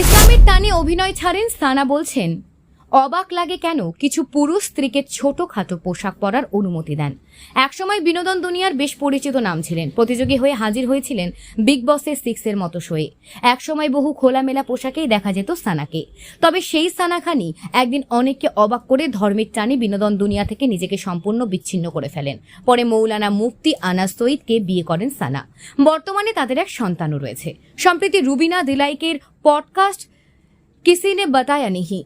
ইসলামের টানে অভিনয় ছাড়েন সানা বলছেন। অবাক লাগে কেন কিছু পুরুষ স্ত্রীকে ছোটখাটো পোশাক পরার অনুমতি দেন। একসময় বিনোদন দুনিয়ার বেশ পরিচিত নাম ছিলেন। প্রতিযোগী হয়ে হাজির হয়েছিলেন বিগ বসের সিক্সের মতো শোয়ে। একসময় বহু খোলামেলা পোশাকেই দেখা যেত সানাকে। তবে সেই সানা খানি একদিন অনেককে অবাক করে ধর্মের টানে বিনোদন দুনিয়া থেকে নিজেকে সম্পূর্ণ বিচ্ছিন্ন করে ফেলেন। পরে মৌলানা মুফতি আনাস সঈদকে বিয়ে করেন সানা। বর্তমানে তাদের এক সন্তানও রয়েছে। সম্প্রতি রুবিনা দিলাইকের পডকাস্ট কিসি নে বাতায়া নিহি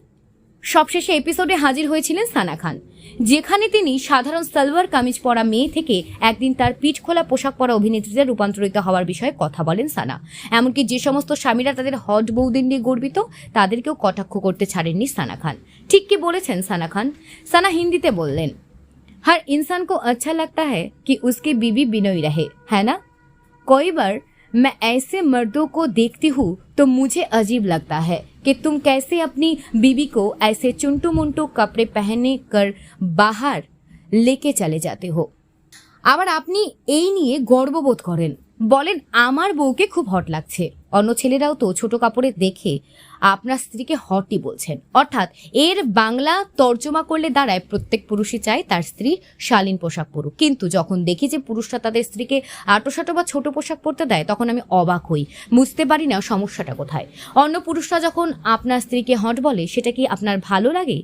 সবশেষে এপিসোডে হাজির হয়েছিলেন সানা খান যেখানে তিনি সাধারণ সালোয়ার কামিজ পরা মেয়ে থেকে একদিন তার পিঠ খোলা পোশাক পরা অভিনেত্রীতে রূপান্তরিত হওয়ার বিষয়ে কথা বলেন সানা এমনকি যে সমস্ত স্বামীরা তাদের হট বৌদিন নিয়ে গর্বিত তাদেরকেও কটাক্ষ করতে ছাড়েননি সানা খান ঠিক কি বলেছেন সানা খান সানা হিন্দিতে বললেন हर इंसान को अच्छा लगता है कि उसकी बीवी बिनोई रहे है ना कोई बार मैं ऐसे मर्दों को देखती हूँ तो मुझे अजीब लगता है कि तुम कैसे अपनी बीवी को ऐसे चुंटू मुंटू कपड़े पहने कर बाहर लेके चले जाते हो আবার আপনি এই নিয়ে গর্ববোধ করেন বলেন আমার বউকে খুব হট লাগছে অন্য ছেলেরাও তো ছোট কাপড়ে দেখে আপনার স্ত্রীকে হটই বলছেন। অর্থাৎ এর বাংলা তর্জমা করলে দাঁড়ায় প্রত্যেক পুরুষই চায় তার স্ত্রী শালীন পোশাক পরুক। কিন্তু যখন দেখি যে পুরুষরা তাদের স্ত্রীকে আটোসাটো বা ছোট পোশাক পরতে দেয়, তখন আমি অবাক হই। বুঝতে পারি না সমস্যাটা কোথায়। অন্য পুরুষরা যখন আপনার স্ত্রীকে হট বলে, সেটা কি আপনার ভালো লাগে?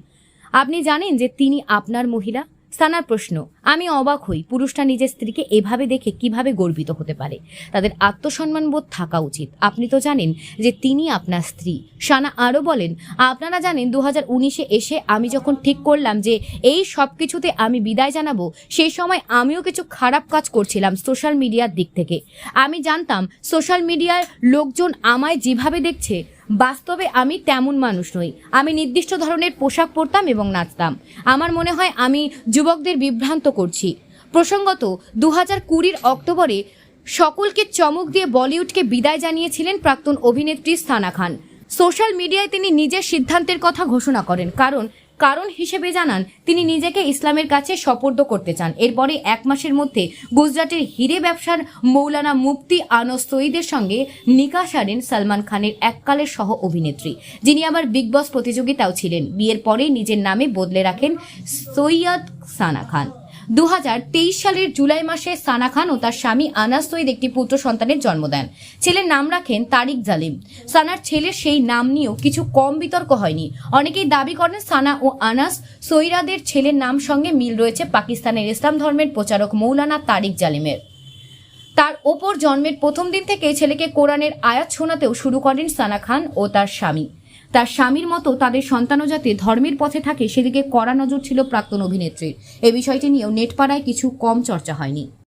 আপনি জানেন যে তিনি আপনার মহিলা? সানার প্রশ্ন, আমি অবাক হই পুরুষটা নিজের স্ত্রীকে এভাবে দেখে কীভাবে গর্বিত হতে পারে। তাদের আত্মসম্মান বোধ থাকা উচিত। আপনি তো জানেন যে তিনি আপনার স্ত্রী। সানা আরও বলেন, আপনারা জানেন দু হাজার উনিশে এসে আমি যখন ঠিক করলাম যে এই সব কিছুতে আমি বিদায় জানাব, সেই সময় আমিও কিছু খারাপ কাজ করছিলাম সোশ্যাল মিডিয়ার দিক থেকে। আমি জানতাম, সোশ্যাল মিডিয়ার লোকজন আমায় যেভাবে দেখছে বাস্তবে আমি তেমন মানুষ নই। আমি নির্দিষ্ট ধরনের পোশাক পরতাম এবং নাচতাম। আমার মনে হয় আমি যুবকদের বিভ্রান্ত করছি। প্রসঙ্গত দু হাজার কুড়ির অক্টোবরে সকলকে চমক দিয়ে বলিউডকে বিদায় জানিয়েছিলেন প্রাক্তন অভিনেত্রী সানা খান। সোশ্যাল মিডিয়ায় তিনি নিজের সিদ্ধান্তের কথা ঘোষণা করেন, কারণ কারণ হিসেবে জানান, তিনি নিজেকে ইসলামের কাছে সপর্দ করতে চান। এরপরে এক মাসের মধ্যে গুজরাটের হিরে ব্যবসার মৌলানা মুফতি আনস সঈদের সঙ্গে নিকা সারেন সালমান খানের এককালের সহ অভিনেত্রী। যিনি আবার বিগ বস প্রতিযোগিতাও ছিলেন। বিয়ের পরে নিজের নামে বদলে রাখেন সৈয়দ সানা খান। দু হাজার তেইশ সালের জুলাই মাসে সানা খান ও তার স্বামী আনাস সঈদ একটি পুত্র সন্তানের জন্ম দেন। ছেলের নাম রাখেন তারিক জালিম। সানার ছেলের সেই নাম নিয়েও কিছু কম বিতর্ক হয়নি। অনেকেই দাবি করেন সানা ও আনাস সৈরাদের ছেলের নাম সঙ্গে মিল রয়েছে পাকিস্তানের ইসলাম ধর্মের প্রচারক মৌলানা তারিক জালিমের। তার ওপর জন্মের প্রথম দিন থেকে ছেলেকে কোরআনের আয়াত শোনাতেও শুরু করেন সানা খান ও তার স্বামী। তার স্বামীর মতো তাদের সন্তানও যাতে ধর্মের পথে থাকে, সেদিকে কড়া নজর ছিল প্রাক্তন অভিনেত্রীর। এ বিষয়টি নিয়েও নেটপাড়ায় কিছু কম চর্চা হয়নি।